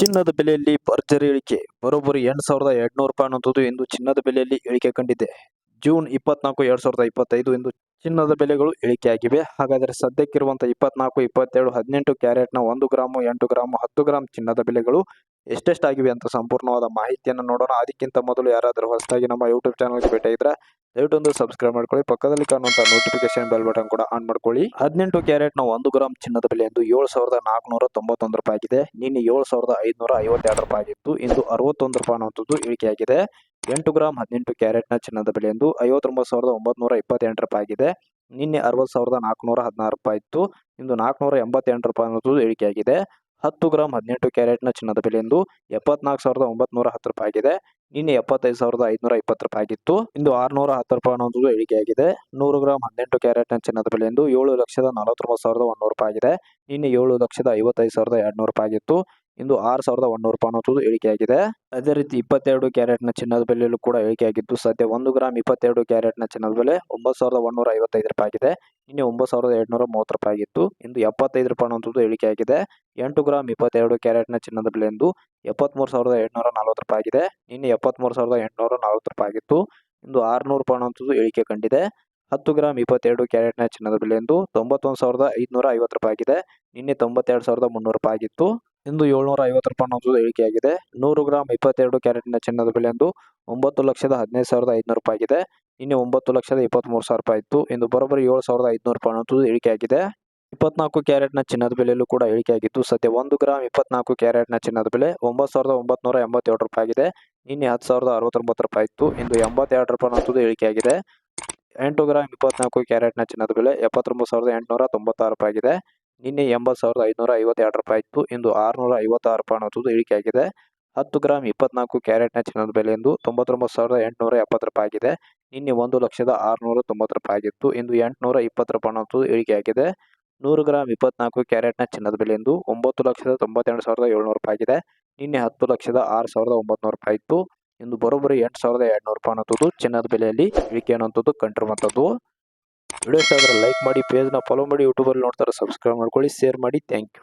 ಚಿನ್ನದ ಬೆಲೆಯಲ್ಲಿ ಭರ್ಜರಿ ಇಳಿಕೆ. ಬರೋಬ್ಬರಿ ಎಂಟು ಸಾವಿರದ ಎರಡ್ನೂರು ರೂಪಾಯಿ ಅನ್ನೋದು ಇಂದು ಚಿನ್ನದ ಬೆಲೆಯಲ್ಲಿ ಇಳಿಕೆ ಕಂಡಿದೆ. ಜೂನ್ ಇಪ್ಪತ್ನಾಲ್ಕು, ಎರಡು ಸಾವಿರದ ಇಪ್ಪತ್ತೈದು ಇಂದು ಚಿನ್ನದ ಬೆಲೆಗಳು ಇಳಿಕೆಯಾಗಿವೆ. ಹಾಗಾದರೆ ಸದ್ಯಕ್ಕಿರುವಂಥ ಇಪ್ಪತ್ನಾಲ್ಕು, ಇಪ್ಪತ್ತೇಳು, ಹದಿನೆಂಟು ಕ್ಯಾರೆಟ್ನ ಒಂದು ಗ್ರಾಮು, ಎಂಟು ಗ್ರಾಮು, ಹತ್ತು ಗ್ರಾಮ್ ಚಿನ್ನದ ಬೆಲೆಗಳು ಎಷ್ಟೆಷ್ಟಾಗಿವೆ ಅಂತ ಸಂಪೂರ್ಣವಾದ ಮಾಹಿತಿಯನ್ನು ನೋಡೋಣ. ಅದಕ್ಕಿಂತ ಮೊದಲು ಯಾರಾದರೂ ಹೊಸದಾಗಿ ನಮ್ಮ ಯೂಟ್ಯೂಬ್ ಚಾನಲ್ಗೆ ಭೇಟಿ ಇದ್ರೆ ದಯವಿಟ್ಟು ಸಬ್ಸ್ಕ್ರೈಬ್ ಮಾಡ್ಕೊಳ್ಳಿ. ಪಕ್ಕದಲ್ಲಿ ಕಾಣುವಂತಹ ನೋಟಿಫಿಕೇಶನ್ ಬೆಲ್ ಬಟನ್ ಕೂಡ ಆನ್ ಮಾಡ್ಕೊಳ್ಳಿ. ಹದಿನೆಂಟು ಕ್ಯಾರೆಟ್ನ ಒಂದು ಗ್ರಾಮ್ ಚಿನ್ನದ ಬೆಲೆ ಎಂದು ಏಳು ಸಾವಿರದ ನಾಲ್ಕುನೂರ ತೊಂಬತ್ತೊಂದು ರೂಪಾಯಿ ಆಗಿದೆ. ನಿನ್ನೆ ಏಳು ಸಾವಿರದ ಐದುನೂರ ಐವತ್ತೆರಡು ರೂಪಾಯಿ ಆಗಿತ್ತು. ಇಂದು ಅರವತ್ತೊಂದು ರೂಪಾಯಿ ಅನ್ನುವಂಥದ್ದು ಇಳಿಕೆಯಾಗಿದೆ ಎಂಟು ಗ್ರಾಮ್ ಹದಿನೆಂಟು ಕ್ಯಾರೆಟ್ನ ಚಿನ್ನದ ಬೆಲೆ ಎಂದು ಐವತ್ತೊಂಬತ್ತು ಸಾವಿರದ ಒಂಬತ್ನೂರ ಇಪ್ಪತ್ತೆಂಟು ರೂಪಾಯಿ ಆಗಿದೆ. ನಿನ್ನೆ ಅರವತ್ತು ಸಾವಿರದ ನಾಲ್ಕುನೂರ ಹದಿನಾರು ರೂಪಾಯಿ ಇತ್ತು ಇಂದು ನಾಲ್ಕುನೂರ ಎಂಬತ್ತೆಂಟು ರೂಪಾಯಿ ಅನ್ನೋದು ಇಳಿಕೆಯಾಗಿದೆ ಹತ್ತು ಗ್ರಾಮ್ ಹದಿನೆಂಟು ಕ್ಯಾರೆಟ್ನ ಚಿನ್ನದ ಬೆಲೆ ಎಂದು ಎಪ್ಪತ್ನಾಲ್ಕು ಸಾವಿರದ ಒಂಬತ್ನೂರ ಹತ್ತು ರೂಪಾಯಿ ಆಗಿದೆ. ನಿನ್ನೆ ಎಪ್ಪತ್ತೈದು ಸಾವಿರದ ಐದುನೂರ ಇಪ್ಪತ್ತು ರೂಪಾಯಿ ಆಗಿತ್ತು. ಇಂದು ಆರುನೂರ ಹತ್ತು ರೂಪಾಯಿ ಅನ್ನೋದು ಇಳಿಕೆಯಾಗಿದೆ ನೂರು ಗ್ರಾಮ್ ಹದಿನೆಂಟು ಕ್ಯಾರೆಟ್ನ ಚಿನ್ನದ ಬೆಲೆ ಎಂದು ಏಳು ಲಕ್ಷದ ನಲವತ್ತೊಂಬತ್ತು ಸಾವಿರದ ಒಂದೂರು ರೂಪಾಯಿ ಆಗಿದೆ. ನಿನ್ನೆ ಏಳು ಲಕ್ಷದ ಐವತ್ತೈದು ಸಾವಿರದ ಎರಡುನೂರು ರೂಪಾಯಿ ಆಗಿತ್ತು. ಇಂದು ಆರು ಸಾವಿರದ ಒಂದೂರು ರೂಪಾಯಿ ಅನ್ನೋದು ಇಳಿಕೆಯಾಗಿದೆ ಅದೇ ರೀತಿ ಇಪ್ಪತ್ತೆರಡು ಕ್ಯಾರೆಟ್ನ ಚಿನ್ನದ ಬೆಲೆಯಲ್ಲೂ ಕೂಡ ಇಳಿಕೆಯಾಗಿದ್ದು ಸದ್ಯ ಒಂದು ಗ್ರಾಮ್ ಇಪ್ಪತ್ತೆರಡು ಕ್ಯಾರೆಟ್ನ ಚಿನ್ನದ ಬೆಲೆ ಒಂಬತ್ತು ಸಾವಿರದ ಒಂದೂರ ಐವತ್ತೈದು ರೂಪಾಯಿ ಆಗಿದೆ. ನಿನ್ನೆ ಒಂಬತ್ತು ಸಾವಿರದ ಎರಡುನೂರ ಮೂವತ್ತು ರೂಪಾಯಿ ಆಗಿತ್ತು. ಇಂದು ಎಪ್ಪತ್ತೈದು ರೂಪಾಯಿ ಅನ್ನೋದು ಇಳಿಕೆಯಾಗಿದೆ ಎಂಟು ಗ್ರಾಮ್ ಇಪ್ಪತ್ತೆರಡು ಕ್ಯಾರೆಟ್ನ ಚಿನ್ನದ ಬೆಲೆ ಎಂದು ಎಪ್ಪತ್ತ್ಮೂರು ಸಾವಿರದ ಎಂಟುನೂರ ನಲವತ್ತು ರೂಪಾಯಿ ಆಗಿದೆ. ನಿನ್ನೆ ಎಪ್ಪತ್ತ್ಮೂರು ಸಾವಿರದ ಎಂಟುನೂರ ನಲವತ್ತು ರೂಪಾಯಿ ಆಗಿತ್ತು. ಇಂದು ಆರುನೂರು ರೂಪಾಯಿ ಅನ್ನೋದು ಇಳಿಕೆ ಕಂಡಿದೆ. ಹತ್ತು ಗ್ರಾಮ್ ಇಪ್ಪತ್ತೆರಡು ಕ್ಯಾರೆಟ್ನ ಚಿನ್ನದ ಬೆಲೆ ಎಂದು ತೊಂಬತ್ತೊಂದು ಸಾವಿರದ ಐದುನೂರ ಐವತ್ತು ರೂಪಾಯಿ ಆಗಿದೆ. ನಿನ್ನೆ ತೊಂಬತ್ತೆರಡು ಸಾವಿರದ ಮುನ್ನೂರು ರೂಪಾಯಿ ಆಗಿತ್ತು. ಇಂದು ಏಳ್ನೂರ ಐವತ್ತು ರೂಪಾಯಿ ಅನ್ನೋದು ಇಳಿಕೆಯಾಗಿದೆ ನೂರು ಗ್ರಾಮ್ ಇಪ್ಪತ್ತೆರಡು ಕ್ಯಾರೆಟ್ನ ಚಿನ್ನದ ಬೆಲೆ ಎಂದು ಒಂಬತ್ತು ಲಕ್ಷದ ಹದಿನೈದು ಸಾವಿರದ ಐದುನೂರು ರೂಪಾಯಿ ಆಗಿದೆ. ನಿನ್ನೆ ಒಂಬತ್ತು ಲಕ್ಷದ ಇಪ್ಪತ್ತ್ಮೂರು ಸಾವಿರ ರೂಪಾಯಿ ಇತ್ತು. ಇಂದು ಬರೋಬ್ಬರಿ ಏಳು ಸಾವಿರದ ಐದುನೂರು ರೂಪಾಯಿ ಅನ್ನೋದು ಇಳಿಕೆಯಾಗಿದೆ ಇಪ್ಪತ್ನಾಲ್ಕು ಕ್ಯಾರೆಟ್ನ ಚಿನ್ನದ ಬೆಲೆಯಲ್ಲೂ ಕೂಡ ಇಳಿಕೆಯಾಗಿತ್ತು ಸದ್ಯ ಒಂದು ಗ್ರಾಮ್ ಇಪ್ಪತ್ನಾಲ್ಕು ಕ್ಯಾರೆಟ್ನ ಚಿನ್ನದ ಬೆಲೆ ಒಂಬತ್ತು ಸಾವಿರದ ಒಂಬತ್ನೂರ ಎಂಬತ್ತೆರಡು ರೂಪಾಯಿ ಆಗಿದೆ. ನಿನ್ನೆ ಹತ್ತು ಸಾವಿರದ ಅರವತ್ತೊಂಬತ್ತು ರೂಪಾಯಿ ಇತ್ತು. ಇಂದು ಎಂಬತ್ತೆರಡು ರೂಪಾಯಿ ಅನ್ನೋದು ಇಳಿಕೆಯಾಗಿದೆ ಎಂಟು ಗ್ರಾಮ್ ಇಪ್ಪತ್ನಾಲ್ಕು ಕ್ಯಾರೆಟ್ನ ಚಿನ್ನದ ಬೆಲೆ ಎಪ್ಪತ್ತೊಂಬತ್ತು ಸಾವಿರದ ಎಂಟುನೂರ ತೊಂಬತ್ತಾರು ರೂಪಾಯಿ ಆಗಿದೆ. ನಿನ್ನೆ ಎಂಬತ್ತು ಸಾವಿರದ ಐದುನೂರ ಐವತ್ತೆರಡು ರೂಪಾಯಿ ಇತ್ತು. ಇಂದು ಆರುನೂರ ಐವತ್ತಾರು ರೂಪಾಯಿ ಅನ್ನೋದು ಇಳಿಕೆಯಾಗಿದೆ ಹತ್ತು ಗ್ರಾಮ್ ಇಪ್ಪತ್ನಾಲ್ಕು ಕ್ಯಾರೆಟ್ನ ಚಿನ್ನದ ಬೆಲೆ ಎಂದು ತೊಂಬತ್ತೊಂಬತ್ತು ಸಾವಿರದ ಎಂಟುನೂರ ಎಪ್ಪತ್ತು ರೂಪಾಯಿ ಆಗಿದೆ. ನಿನ್ನೆ ಒಂದು ಲಕ್ಷದ ಆರುನೂರ ತೊಂಬತ್ತು ರೂಪಾಯಿ ಆಗಿತ್ತು. ಇಂದು ಎಂಟುನೂರ ಇಪ್ಪತ್ತು ರೂಪಾಯಿ ಅನ್ನೋದು ಇಳಿಕೆಯಾಗಿದೆ ನೂರು ಗ್ರಾಮ್ ಇಪ್ಪತ್ನಾಲ್ಕು ಕ್ಯಾರೆಟ್ನ ಚಿನ್ನದ ಬೆಲೆ ಎಂದು ಒಂಬತ್ತು ಲಕ್ಷದ ತೊಂಬತ್ತೆರಡು ಸಾವಿರದ ಏಳ್ನೂರು ರೂಪಾಯಿ ಆಗಿದೆ. ನಿನ್ನೆ ಹತ್ತು ಲಕ್ಷದ ಆರು ಸಾವಿರದ ಒಂಬತ್ನೂರು ರೂಪಾಯಿ ಇತ್ತು. ಇಂದು ಬರೋಬ್ಬರಿ ಎಂಟು ಸಾವಿರದ ಎರಡುನೂರು ರೂಪಾಯಿ ಅನ್ನೋದು ಚಿನ್ನದ ಬೆಲೆಯಲ್ಲಿ ಇಳಿಕೆ ಅನ್ನೋಂಥದ್ದು ಕಂಡಿರುವಂಥದ್ದು ವಿಡಿಯೋ ಇಷ್ಟ ಆದರೆ ಲೈಕ್ ಮಾಡಿ ಪೇಜ್ನ ಫಾಲೋ ಮಾಡಿ ಯೂಟ್ಯೂಬಲ್ಲಿ ನೋಡ್ತಾರೆ ಸಬ್ಸ್ಕ್ರೈಬ್ ಮಾಡ್ಕೊಳ್ಳಿ ಶೇರ್ ಮಾಡಿ ಥ್ಯಾಂಕ್ ಯು